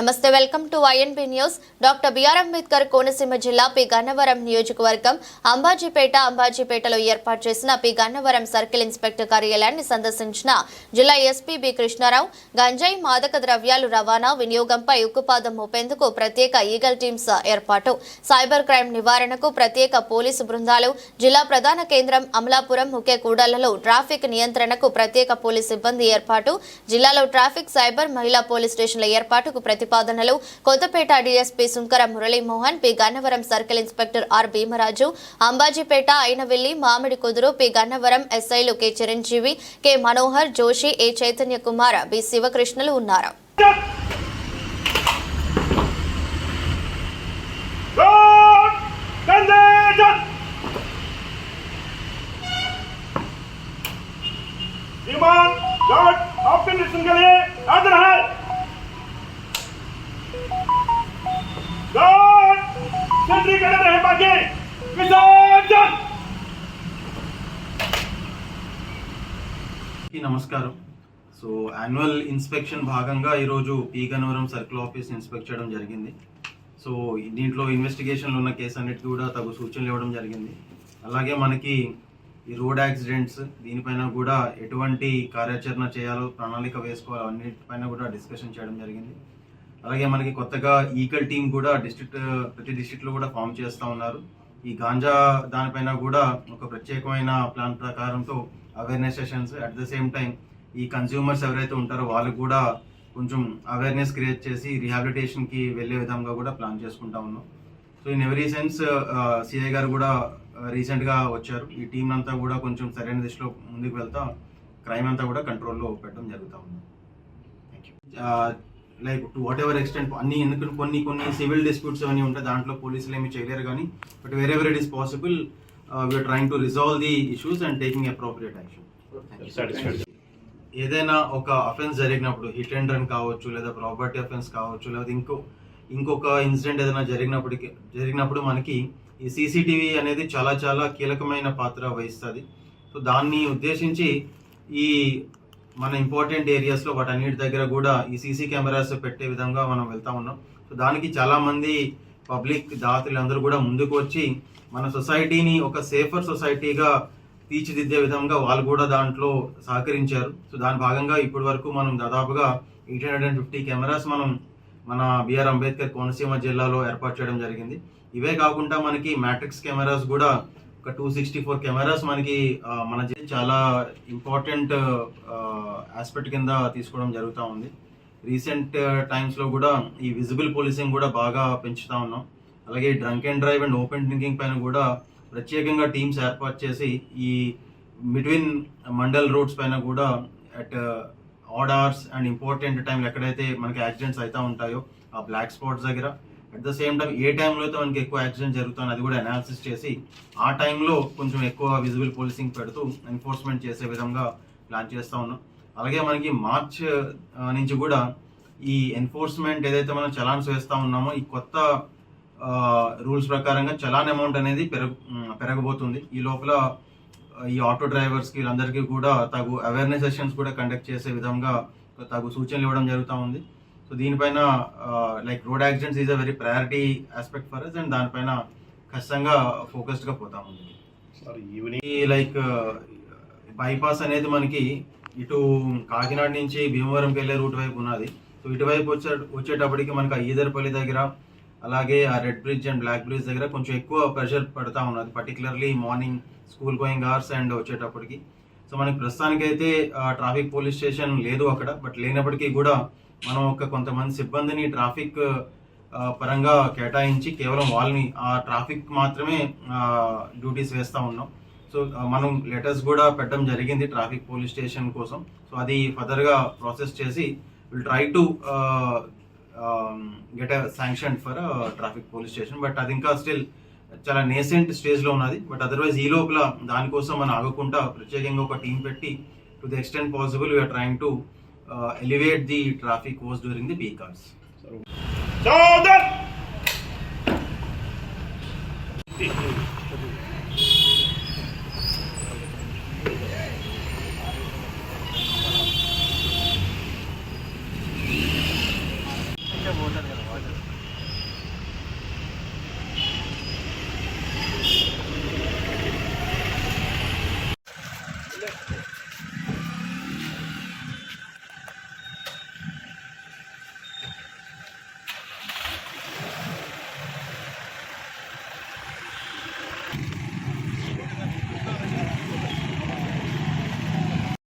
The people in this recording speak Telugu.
నమస్తే welcome to INB news doctor BR Ambedkar Konaseema జిల్లా పి గన్నవరం నియోజకవర్గం అంబాజీపేట అంబాజీపేటలో ఏర్పాటు చేసిన పి గన్నవరం సర్కిల్ ఇన్స్పెక్టర్ కార్యాలయాన్ని సందర్శించిన జిల్లా ఎస్పీ బి కృష్ణారావు గంజాయి మాదక ద్రవ్యాలు రవాణా వినియోగంపై ఉక్కుపాదం మోపేందుకు ప్రత్యేక ఈగల్ టీమ్స్ ఏర్పాటు. సైబర్ క్రైమ్ నివారణకు ప్రత్యేక పోలీసు బృందాలు జిల్లా ప్రధాన కేంద్రం అమలాపురం ముఖ్య కూడళ్ళలో ట్రాఫిక్ నియంత్రణకు ప్రత్యేక పోలీస్ సిబ్బంది ఏర్పాటు. జిల్లాలో ట్రాఫిక్ సైబర్ మహిళా పోలీస్ స్టేషన్ల ఏర్పాటుకు ప్రతిపాదనలు Kothapeta DSP Sunkara Muralimohan P Gannavaram circle inspector R Bhimaraju Ambajipeta Ainavilli Mamidikuduru P Gannavaram ఎస్ఐలు K Chiranjeevi K Manohar Joshi A Chaitanya Kumar B శివకృష్ణలు ఉన్నారు God! Convention! श्रीमान गार्ड आपके निरीक्षण के लिए सेंट्री करने रहे बाकी विसर्जन కి నమస్కారం సో యాన్యువల్ ఇన్స్పెక్షన్ భాగంగా ఈరోజు P Gannavaram circle office inspect చేయడం జరిగింది సో దీంట్లో ఇన్వెస్టిగేషన్లో ఉన్న కేసు అన్నిటికీ కూడా తగు సూచనలు ఇవ్వడం జరిగింది అలాగే మనకి ఈ రోడ్ యాక్సిడెంట్స్ దీనిపైన కూడా ఎటువంటి కార్యాచరణ చేయాలో ప్రణాళిక వేసుకోవాలో అన్నిటిపైన కూడా డిస్కషన్ చేయడం జరిగింది అలాగే మనకి కొత్తగా ఈకల్ టీం కూడా డిస్ట్రిక్ట్ ప్రతి డిస్ట్రిక్ట్లో కూడా ఫామ్ చేస్తూ ఉన్నారు. ఈ గాంజా దానిపైన కూడా ఒక ప్రత్యేకమైన plan ప్రకారంతో awareness sessions at the same time ఈ కన్స్యూమర్స్ ఎవరైతే ఉంటారో వాళ్ళకు కూడా కొంచెం అవేర్నెస్ క్రియేట్ చేసి రిహాబిలిటేషన్కి వెళ్ళే విధంగా కూడా ప్లాన్ చేసుకుంటా ఉన్నాం. So in every sense CI గారు కూడా రీసెంట్గా వచ్చారు. ఈ టీం అంతా కూడా కొంచెం సరైన దిశలో ముందుకు వెళ్తా క్రైమ్ అంతా కూడా కంట్రోల్లో పెట్టడం జరుగుతూ ఉంది. Thank you like to whatever extent అన్ని ఎందుకంటే కొన్ని కొన్ని సివిల్ డిస్ప్యూట్స్ అవన్నీ ఉంటాయి దాంట్లో పోలీసులు ఏమి చేయలేరు కానీ but wherever it is possible we're trying to resolve the issues and taking appropriate action ఏదైనా ఒక అఫెన్స్ జరిగినప్పుడు హిట్ అండ్ రన్ కావచ్చు లేదా ప్రాపర్టీ అఫెన్స్ కావచ్చు లేదా ఇంకో ఇంకొక ఇన్సిడెంట్ ఏదైనా జరిగినప్పటికి జరిగినప్పుడు మనకి ఈ సీసీటీవీ అనేది చాలా చాలా కీలకమైన పాత్ర వహిస్తుంది. సో దాన్ని ఉద్దేశించి ఈ మన ఇంపార్టెంట్ ఏరియాస్లో వాటన్నిటి దగ్గర కూడా ఈ సీసీ కెమెరాస్ పెట్టే విధంగా మనం వెళ్తా ఉన్నాం. సో దానికి చాలామంది పబ్లిక్ పబ్లిక్ దాతలందరూ కూడా ముందుకు వచ్చి మన సొసైటీని ఒక సేఫర్ సొసైటీగా తీర్చిదిద్దే విధంగా వాళ్ళు కూడా దాంట్లో సహకరించారు. సో దాని భాగంగా ఇప్పటి వరకు మనం దాదాపుగా eight hundred and fifty cameras మనం మన బిఆర్ అంబేద్కర్ కోనసీమ జిల్లాలో ఏర్పాటు చేయడం జరిగింది. ఇవే కాకుండా మనకి మ్యాట్రిక్స్ కెమెరాస్ కూడా ఒక టూ సిక్స్టీ ఫోర్ కెమెరాస్ మనకి మన చాలా ఇంపార్టెంట్ ఆస్పెక్ట్ కింద తీసుకోవడం జరుగుతూ ఉంది. రీసెంట్ టైమ్స్లో కూడా ఈ విజిబుల్ పోలీసింగ్ కూడా బాగా పెంచుతూ ఉన్నాం. అలాగే drunk and drive and open drinking పైన కూడా ప్రత్యేకంగా టీమ్స్ ఏర్పాటు చేసి ఈ బిట్వీన్ మండల్ రోడ్స్ పైన కూడా at odd hours and important టైంలో ఎక్కడైతే మనకి యాక్సిడెంట్స్ అవుతూ ఉంటాయో ఆ బ్లాక్ స్పాట్స్ దగ్గర అట్ ద సేమ్ టైం ఏ టైంలో అయితే మనకి ఎక్కువ యాక్సిడెంట్ జరుగుతుంది అది కూడా అనాలిసిస్ చేసి ఆ టైంలో కొంచెం ఎక్కువ విజిబుల్ పోలీసింగ్ పెడుతూ ఎన్ఫోర్స్మెంట్ చేసే విధంగా ప్లాన్ చేస్తూ ఉన్నాం. అలాగే మనకి మార్చ్ నుంచి కూడా ఈ ఎన్ఫోర్స్మెంట్ ఏదైతే మనం చలాన్స్ వేస్తూ ఉన్నామో ఈ కొత్త రూల్స్ ప్రకారంగా చలాన్ అమౌంట్ అనేది పెరగ పెరగబోతుంది. ఈ లోపల ఈ ఆటో డ్రైవర్స్కి వీళ్ళందరికీ కూడా తగు అవేర్నెస్ సెషన్స్ కూడా కండక్ట్ చేసే విధంగా తగు సూచనలు ఇవ్వడం జరుగుతూ ఉంది. సో దీనిపైన like road accidents is a very priority aspect for us and దానిపైన ఖచ్చితంగా ఫోకస్డ్గా పోతా ఉంది ఈ లైక్ బైపాస్ అనేది మనకి ఇటు కాకినాడ నుంచి భీమవరంకి వెళ్ళే రూట్ వైపు ఉన్నది. సో ఇటువైపు వచ్చే వచ్చేటప్పటికి మనకి ఈదర్పల్లి దగ్గర అలాగే ఆ red bridge and black bridge దగ్గర కొంచెం ఎక్కువ ప్రెషర్ పడతా ఉన్నది particularly morning school going hours and వచ్చేటప్పటికి. సో మనకి ప్రస్తుతానికైతే ట్రాఫిక్ పోలీస్ స్టేషన్ లేదు అక్కడ బట్ లేనప్పటికీ కూడా మనం ఒక కొంతమంది సిబ్బందిని ట్రాఫిక్ పరంగా కేటాయించి కేవలం వాళ్ళని ఆ ట్రాఫిక్ మాత్రమే డ్యూటీస్ వేస్తూ ఉన్నాం. సో మనం లెటర్స్ కూడా పెట్టడం జరిగింది ట్రాఫిక్ పోలీస్ స్టేషన్ కోసం. సో అది ఫర్దర్గా ప్రాసెస్ చేసి will try to get a sanction for traffic police station. But అది ఇంకా స్టిల్ చాలా నేసెంట్ స్టేజ్లో ఉన్నది. బట్ అదర్వైజ్ ఈ లోపల దానికోసం మనం ఆగకుండా ప్రత్యేకంగా ఒక టీం పెట్టి to the extent possible we're trying to uh, elevate the traffic was during the peak hours. So,